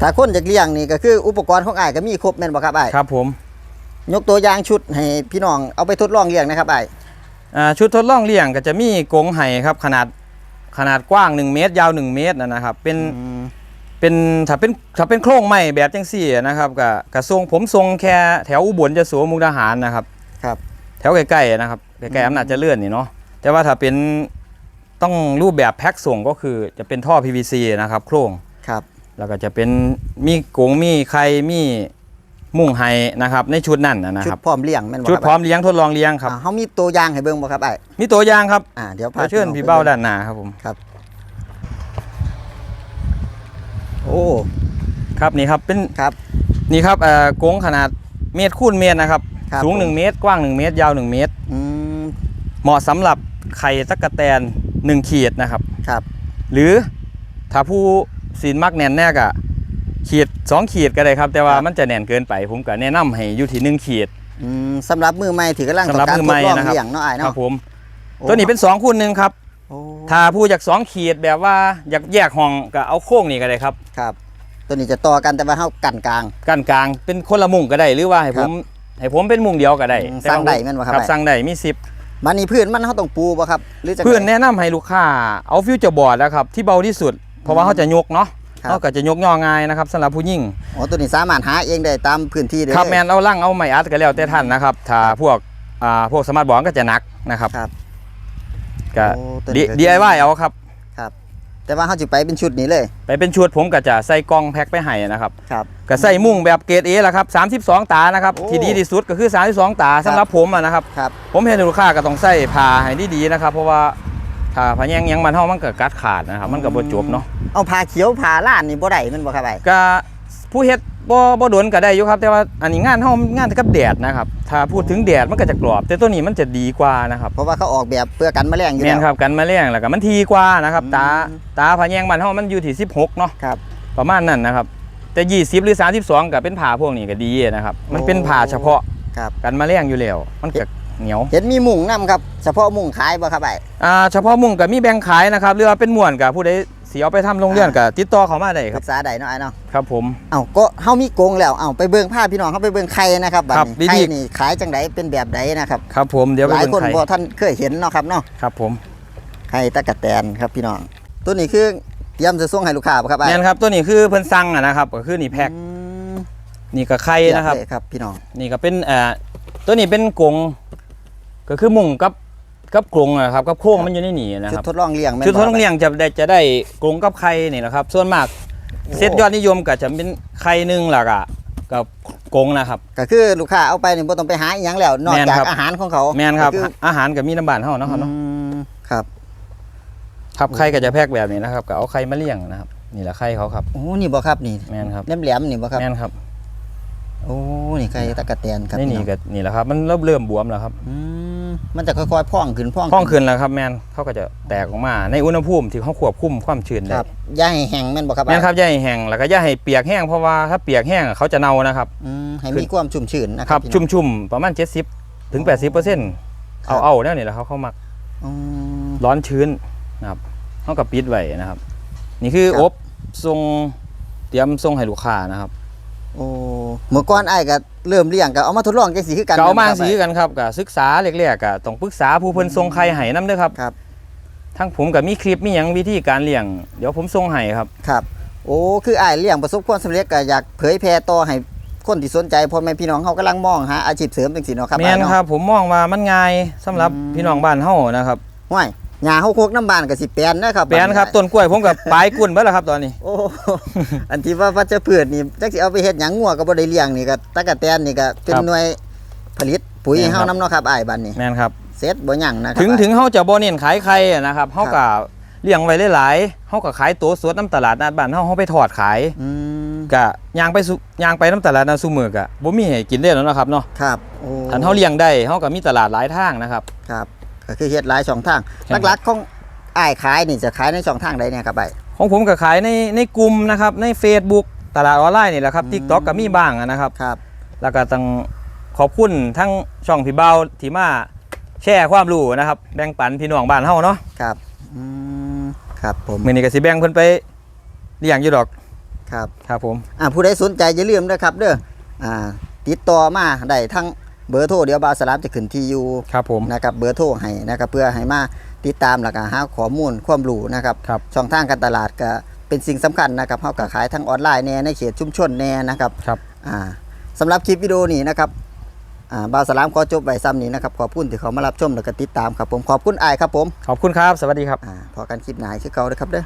ถ้าคนจะเลี้ยงนี่ก็คืออุปกรณ์ของอ้ายก็มีครบแม่นบ่ครับอ้ายครับผม ยกตัวอย่างชุดให้พี่น้องเอาไปทดลองเลี้ยงนะครับอ้ายอ่าชุดทดลองเลี้ยงก็จะมีกรงไห่ครับ ขนาดขนาดกว้าง 1 เมตร ยาว 1 เมตรนะนะครับ เป็นอืมเป็นถ้าเป็นถ้าเป็นโครงไม้แบบจังซี่นะครับก็กระทรงผมทรงแค่แถวอุบลจะสวมุกดาหารนะครับ ครับ แถวใกล้ๆนะครับใกล้ๆอำนาจเจริญนี่เนาะแต่ว่าถ้าเป็นต้องรูปแบบแพ็คส่งก็คือจะเป็นท่อ PVC นะครับ โครงครับ แล้วก็จะเป็นมีกรงมีไข่มีมุ้งไห้นะครับ ในชุดนั่นนะนะชุคดรับ พร้อมเลี้ยงแม่นบ่ชุดครับพร้อมเลี้ยงทดลองเลี้ยงครับอ่าเฮามีตัวอย่างให้เบิ่งบ่ครับอ้ายมีตัวอย่างครับอ่าเดี๋ยวขอเชิญน้องพี่ไปเบ้าบิ่งด้านหน้าครับผมโอ้ครับนี่ครับเป็นครับ นี่ครับเอ่อกรงขนาดเมตรคูณเมตรนะครับครับสูงผม1เมตร กว้าง 1 เมตร ยาว 1 เมตร อืมเหมาะสำหรับไข่ตะกะแตน1ขีดนะครับ ครับ หรือถ้าผู้ ศีลมักแน่นแน่กะขีด2ขีดก็ได้ครับ แต่ว่ามันจะแน่นเกินไป ผมก็แนะนำให้อยู่ที่1ขีดอืมสำหรับมือใหม่ที่กำลังสำหรับต้องการมือใหม่ทดลองนะครับเลี้ยงเนาะอ้ายครัเนาะบผมโอ้ตัวนี้เป็น2คูณหนึ่งครับโอ้ถ้าผู้อยาก2ขีดแบบว่าอยากแยกห้องก็เอาโค้งนี่ก็ได้ครับครับ ตัวนี้จะต่อกันแต่ว่าเฮากันกลางกั้นกลาง เป็นคนละมุงก็ได้หรือว่าให้ผมให้ผมเป็นมุงเดียวก็ได้อืมแต่สร้างได้ว่แม่นบ่ครับครับไอ้สร้างได้มีสิบมันนี่พื้นมันเฮาต้องปูบ่ครับหรือจะเพื่อนแนะนำให้ลูกค้าเอาฟิวเจอร์บอร์ดนะครับที่เบาที่สุด เพราะว่าเขาจะยกเนาะครับ เขาก็จะยกย่อง่ายนะครับสำหรับผู้หญิงโอ้ตัวนี้สามารถหาเองได้ตามพื้นที่เลยครับแมนเอาล่างเอาไม้อัดก็แล้วแต่ท่านนะครับถ้าพวกอ่าพวกสมาร์ทบอร์ดก็จะหนักนะครับครับ ก็ โอ้ตัวดีนี้ก็ DIY เอาครับครับแต่ว่าเฮาสิไปเป็นชุดนี้เลยไปเป็นชุดผมก็จะใส่กล่องแพ็คไปให้นะครับครับ ก็ใส่มุ้งแบบเกรดเอแหละครับ32 ตานะครับโอ้ที่ดีที่สุดก็คือ 32 ตาสำหรับผมอะนะครับ ครับ ผมเห็นลูกค้าก็ต้องใส่ผ้าให้ดีๆนะครับ เพราะว่า ถ้าผ้าแยงยังมันเฮามันก็กัดขาดนะครับมันก็บ่จบเนาะเอาผ้าเขียวผ้าล้านนี่บ่ได้แมันบ่ครับไอ้ก็ผู้เฮ็ดบ่บ่โดนก็ได้อยู่ครับ แต่ว่าอันนี้งานเฮางานกับแดดนะครับถ้าพูดถึงแดดมันก็จะกรอบ แต่ตัวนี้มันจะดีกว่านะครับเพราะว่าเขาออกแบบเพื่อกันแมลงอยู่แม่แล้ว นครับกันแมลงแล้วก็มันทีกว่านะครับอืม ตาตาผ้าแยงมันเฮามันอยู่ที่ 16เนาะ ครับ ประมาณนั้นนะครับ แต่ 20 หรือ 32ก็เป็นผ้าพวกนี้ก็ดีนะครับ มันเป็นผ้าเฉพาะครับ กันแมลงอยู่แล้วมันก็ เหนียวเห็นมีมุ้งนํครับเฉพาะมุ้งขายบ่ครับไอ้อ่าเฉพาะมุ้งก็มีแบ่งขายนะครับหรือว่าเป็นม่วนกับผู้ใดสิเอาไปทำโรงเรือนก็ติดต่อเข้ามาได้คปรัรึบกษาได้เนาะไอ้เนาะครับผมเอ้าก็เฮามีกรงแล้วเอ้าไปเบิ่งผ้าพี่น้องเฮาไปเบิ่งไข่นะครับบัดครับนี้ดีๆไข่นี่ขายจังไดเป็นแบบใดนะครับครับผมเดี๋ยวหไปลายเบิ่งคนไข่บ่ท่านเคยเห็นเนาะครับเนาะครับผมไข่ตะกะแตนครับพี่น้องตัวนี้คือเตรียมจะส่งให้ลูกค้าบ่ครับไอ้แม่นครับตัวนี้คือเพิ่นสั่งอะนะครับก็คือนี่แพ็คอืมนี่ก็ไข่นะครับเทียเลยครับ พี่น้องนี่ก็เป็นเอ่อตัวนี้เป็นกรง ก็คือมุ้งกับกับกรงนะครับกับโค้งมันอยู่ในนี่นะชุคดรับทดลองเลี้ยงแม่นชุดทดลองบ่ครับเลี้ยงจะได้จะได้กรงกับไข่นี่นะครับ ส่วนมากโอ้เซตยอดนิยมก็จะเป็นไข่หนึงแล้วก็กับกรงนะครับ ก็คือลูกค้าเอาไปนี่บ่ต้องไปหาอีหยังแล้วนอกแม่นจากครับ อาหารของเขาแม่นครับก็ออาหารก็มีน้ำบานเฮาเนาะครับเนาะอืมครับครับไข่ก็จะแพ็คแบบนี้นะครับก็เอาไข่มาเลี้ยงนะครับ นี่แหละไข่เขาครับ โอ้นี่บ่ครับนี่แม่นครับ แหลมๆนี่บ่ครับ แม่นครับโอ้นี่ไข่ตะกะแตนครับนี่พี่นี่องก็นี่แหละครับ มันเริ่มเริ่มบวมแล้วครับ อืม มันจะค่อยๆพองขึ้นพองห้องขึ้นแล้วครับแม่นเขาก็จะแตกออกมาในอุณหภูมิที่เขาควบคุมความชื้นคได้รับอย่าให้แห้งแม่นบ่ครับแม่นครับอย่าให้แห้งแล้วก็อย่าให้เปียกแห้งเพราะว่าถ้าเปียกแห้งเขาจะเน่านะครับ อืมให้มีความชุ่มชื้นนะคครัรับบพี่น้อง ชุ่มๆประมาณ 70ถึง80เปอร์เซ็นต์ครับ เอาเอาๆแนวนี่แหละเขาเขามักอืม ร้อนชื้นนะครับเขากับปิดไว้นะครับ นี่คือครับ อบทรงเตรียมทรงให้ลูกค้านะครับ โอ้ เมื่อก่อนอ้ายก็เริ่มเลี้ยงก็เอามาทดลองจังซี่คือกันเก่ามาแนบ่ครับสีกันครับก็ศึกษาเล็กๆก็ต้องปรึกษาผู้เพิ่นทรงไข่ให้นํเด้อครับครับ ทั้งผมกับมีคลิปมีหยังวิธีการเลี้ยงเดี๋ยวผมส่งให้ครับ ครับ โอ้คืออ้ายเลี้ยงประสบความสำเร็จก็อยากเผยแพร่ต่อให้คนที่สนใจพ่อแม่พี่น้องเขากำลังมองหาอาชีพเสริมจังซี่เนาะครับแม่นอ้ายเาะ ครับผมมองว่ามันง่ายสำหรับอืม พี่น้องบ้านเฮานะครับ ห้วย หญ้าเฮาโคกน้ำบานก็สิแปลนนะครับแปลนครับดต้นกล้วยผมกับปลายกุ่นเบิดแล้วครับตอนนี้โอ้อันที่ว่าวัชพืชนี่จักสิเอาไปเฮ็ดหยังงัวก็บ่ได้เลี้ยงนี่ก็ตะกะแตนนี่ก็เป็นครับหน่วยผลิตปุ๋ยแม่นให้ครัเฮาบนํเนาะครับอ้ายบัดนี้แม่นครับเสร็จบ่หยังนะครับถึงอ้ายถึงเฮาจะบ่เน้นขายไข่อะนะครับเฮาก็เลี้ยงไว้หลายๆเฮาก็ขายตัวสดน้ำตลาดนัดบ้านเฮาเฮาไปทอดขายอืมก็ย่างไปสุย่างไปน้ำตลาดนัดซุมื้อก็บ่มีให้กินได้แล้วเนาะครับเนาะครับโอ้คันเฮาเลี้ยงได้เฮาก็มีตลาดหลายทางนะครับครับ ก็คือเฮ็ดหลายช่องทางใช่ครับ หลักๆของอ้ายขายนี่จะขายในช่องทางใดเนี่ยครับอ้ายของผมก็ขายในในกลุ่มนะครับใน Facebook ตลาดออนไลน์นี่แหละครับอืม TikTok ก็มีบ้างอะนะครับ ครับ แล้วก็ต้องขอบคุณทั้งช่องพี่เบาที่มาแชร์ความรู้นะครับแบ่งปันพี่น้องบ้านเฮาเนาะครับอืมครับผมมื้อนี้ก็สิแบ่งเพิ่นไปเลี้ยงอยู่ดอกครับ ครับผม อ่าผู้ใดสนใจอย่าลืมนะครับเด้ออ่าติดต่อมาได้ทั้ง เบอร์โทรเดี๋ยวบาวสลามจะขึ้นที่อยู่ครับผมนะครับเบอร์โทรให้นะครับเพื่อให้มาติดตามแล้วก็หาข้อมูลความรู้นะครับครับช่องทางการตลาดก็เป็นสิ่งสำคัญนะครับเฮาก็ขายทั้งออนไลน์แน่ในเขตชุมชนแน่นะครับครับอ่าสำหรับคลิปวิดีโอนี้นะครับอ่าบาวสลามขอจบไว้ซ้ำนี้นะครับขอบคุณที่เขามารับชมแล้วก็ติดตามครับผมขอบคุณอายครับผมขอบคุณครับ สวัสดีครับอ่าพอกันคลิปหน้าคือเก่าเด้อครับเด้อ